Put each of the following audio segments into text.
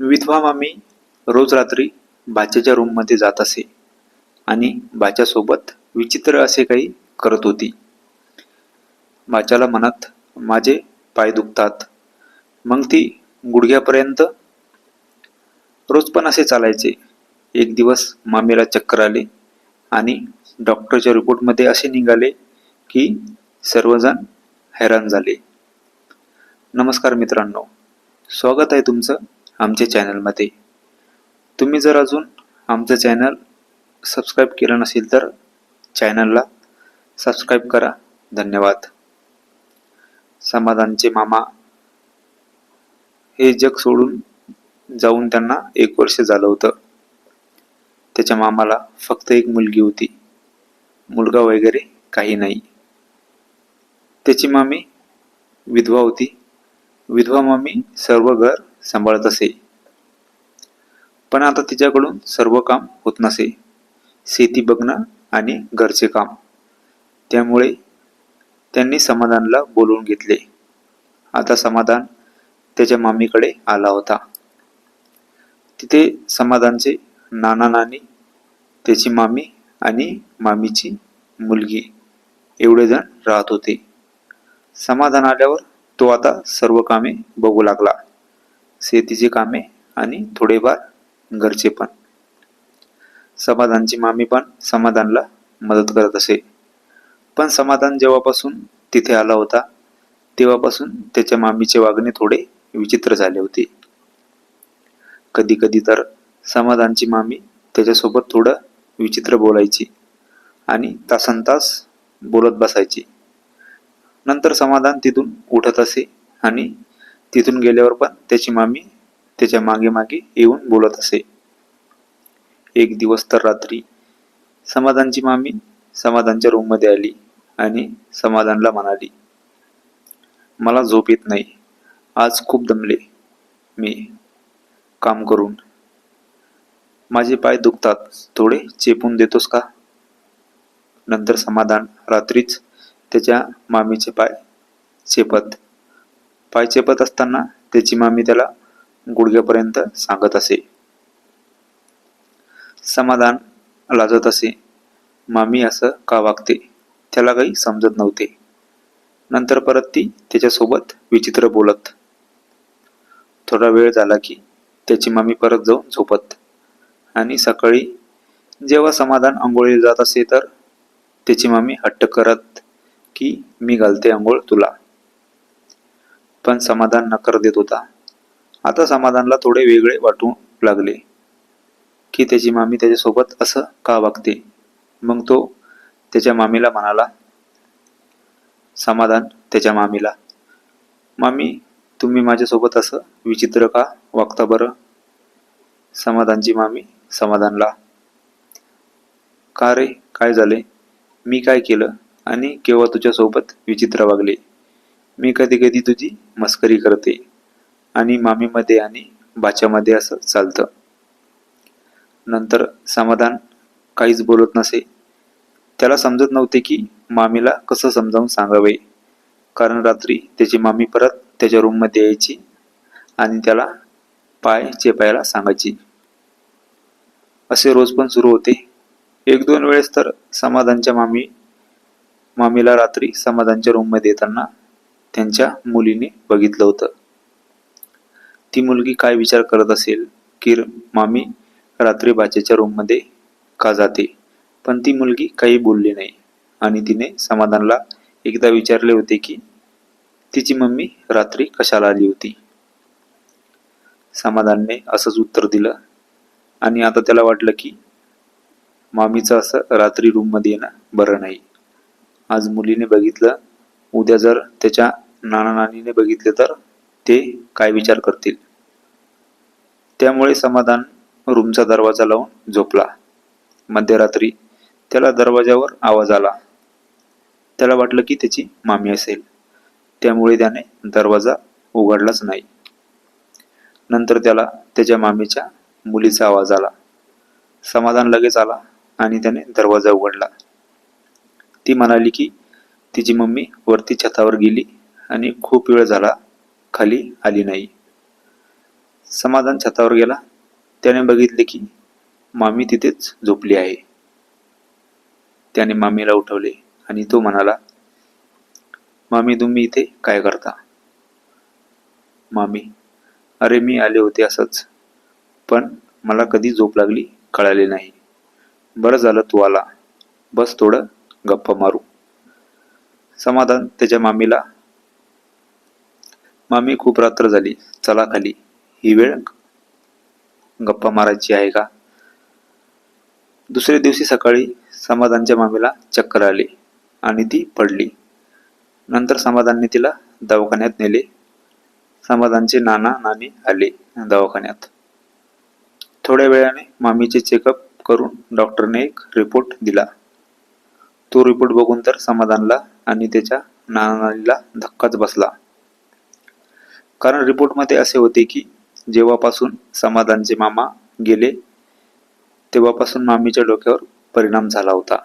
विधवा मामी रोज रात्री बाच्याच्या रूममध्ये जात असे. आणि बाच्यासोबत विचित्र असे काही करत होती. बाच्याला म्हणत माझे पाय दुखतात. मग ती गुडघ्यापर्यंत रोज पण असे चालायचे. एक दिवस मामीला चक्कर आले आणि डॉक्टरच्या रिपोर्टमध्ये असे निघाले की सर्वजण हैराण झाले. नमस्कार मित्रांनो स्वागत आहे तुमचं आमच्या चॅनलमध्ये. तुम्ही जर अजून आमचं चॅनल सबस्क्राईब केलं नसेल तर चॅनलला सबस्क्राईब करा. धन्यवाद. समाधानचे मामा. हे जग सोडून जाऊन त्यांना एक वर्ष झालं होतं. त्याच्या मामाला फक्त एक मुलगी होती. मुलगा वगैरे काही नाही. त्याची मामी विधवा होती. विधवा मामी सर्व घर सांभाळत असे. पण आता तिच्याकडून सर्व काम होत नसे. शेती बघणं आणि घरचे काम. त्यामुळे त्यांनी समाधानला बोलवून घेतले. आता समाधान त्याच्या मामीकडे आला होता. तिथे समाधानचे नाना नानी त्याची मामी आणि मामीची मुलगी एवढे जण राहत होते. समाधान आल्यावर तो आता सर्व कामे बघू लागला. शेतीची कामे आणि थोडेफार घरचे पण. समाधानची मामी पण समाधानला मदत करत असे. पण समाधान जेव्हापासून तिथे आला होता तेव्हापासून त्याच्या मामीचे वागणे थोडे विचित्र झाले होते. कधी कधी तर समाधानची मामी त्याच्यासोबत थोडं विचित्र बोलायची आणि तासन तास बोलत बसायची. नंतर समाधान तिथून उठत असे आणि तिथून गेल्यावर पण त्याची मामी त्याच्यामागे मागे येऊन बोलत असे. एक दिवस तर रात्री समाधानची मामी समाधानच्या रूममध्ये आली आणि समाधानला म्हणाली मला झोप येत नाही. आज खूप दमले मी. काम करून. माझे पाय दुखतात. थोडे चेपून देतोस का? नंतर समाधान रात्रीच त्याच्या मामीचे पाय चेपत पाय चेपत असताना त्याची मामी त्याला गुडघ्यापर्यंत सांगत असे. समाधान लाजत असे. मामी असं का वागते? त्याला काही समजत नव्हते. नंतर परत ती त्याच्यासोबत विचित्र बोलत. थोडा वेळ झाला की त्याची मामी परत जाऊन झोपत. आणि सकाळी जेव्हा समाधान आंघोळीला जात असे तर त्याची मामी हट्ट करत की मी घालते आंघोळ तुला. पण समाधान नकार देत होता. आता समाधानला थोडे वेगळे वाटू लागले. की त्याची मामी त्याच्यासोबत असं का वागते? मग तो त्याच्या मामीला म्हणाला समाधान त्याच्या मामीला. मामी तुम्ही माझ्यासोबत असं विचित्र का वागता बरं? समाधानची मामी समाधानला. का रे काय झाले? मी काय केलं? आणि केव्हा तुझ्यासोबत विचित्र वागले? मी कधी कधी तुझी मस्करी करते आणि मामीमध्ये आणि बाच्यामध्ये असं चालतं. नंतर समाधान काहीच बोलत नसे. त्याला समजत नव्हते की मामीला कसं समजावून सांगावे. कारण रात्री त्याची मामी परत त्याच्या रूममध्ये यायची आणि त्याला पाय चेपायला सांगायची. असे रोज पण सुरू होते. एक दोन वेळेस तर समाधानच्या मामी मामीला रात्री समाधानच्या रूममध्ये येताना त्यांच्या मुलीने बघितलं होतं. ती मुलगी काय विचार करत असेल? की मामी रात्री बाचेच्या रूममध्ये का जाते? पण ती मुलगी काही बोलली नाही आणि तिने समाधानला एकदा विचारले होते की तिची मम्मी रात्री कशाला आली होती? समाधानने असंच उत्तर दिलं आणि आता त्याला वाटलं की मामीचं असं रात्री रूममध्ये येणं बरं नाही. आज मुलीने बघितलं उद्या जर त्याच्या नाना नानीने बघितले तर ते काय विचार करतील? त्यामुळे समाधान रूमचा दरवाजा लावून झोपला. मध्यरात्री त्याला दरवाजावर आवाज आला. त्याला वाटलं की त्याची मामी असेल. त्यामुळे त्याने दरवाजा उघडलाच नाही. नंतर त्याला त्याच्या मामीच्या मुलीचा आवाज आला. समाधान लगेच आला आणि त्याने दरवाजा उघडला. ती म्हणाली की तिची मम्मी वरती छतावर गेली आणि खूप वेळ झाला खाली आली नाही. समाधान छतावर गेला. त्याने बघितले की मामी तिथेच झोपली आहे. त्याने मामीला उठवले आणि तो म्हणाला मामी तुम्ही इथे काय करता? मामी अरे मी आले होते असंच पण मला कधी झोप लागली कळाले नाही. बरं झालं तू आला. बस थोडं गप्पा मारू. समाधान त्याच्या मामीला मामी खूप रात्र झाली. चला खाली. ही वेळ गप्पा मारायची आहे का? दुसऱ्या दिवशी सकाळी समाधानच्या मामीला चक्कर आली आणि ती पडली. नंतर समाधानने तिला दवाखान्यात नेले. समाधानचे नाना नानी आले दवाखान्यात. थोड्या वेळाने मामीचे चेकअप करून डॉक्टरने एक रिपोर्ट दिला. तो रिपोर्ट बघून तर समाधानला आणि त्याच्या नाना नानीला धक्काच बसला. कारण रिपोर्टमध्ये असे होते की जेव्हापासून समाधानचे मामा गेले तेव्हापासून मामीच्या डोक्यावर परिणाम झाला होता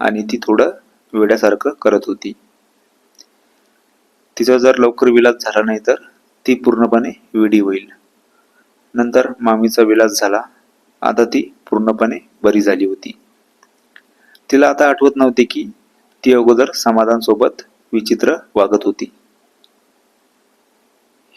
आणि ती थोडं वेड्यासारखं करत होती. तिचा जर लवकर विलास झाला नाही तर ती पूर्णपणे वेडी होईल. नंतर मामीचा विलास झाला आता ती पूर्णपणे बरी झाली होती. तिला आता आठवत नव्हते की ती अगोदर समाधानसोबत विचित्र वागत होती.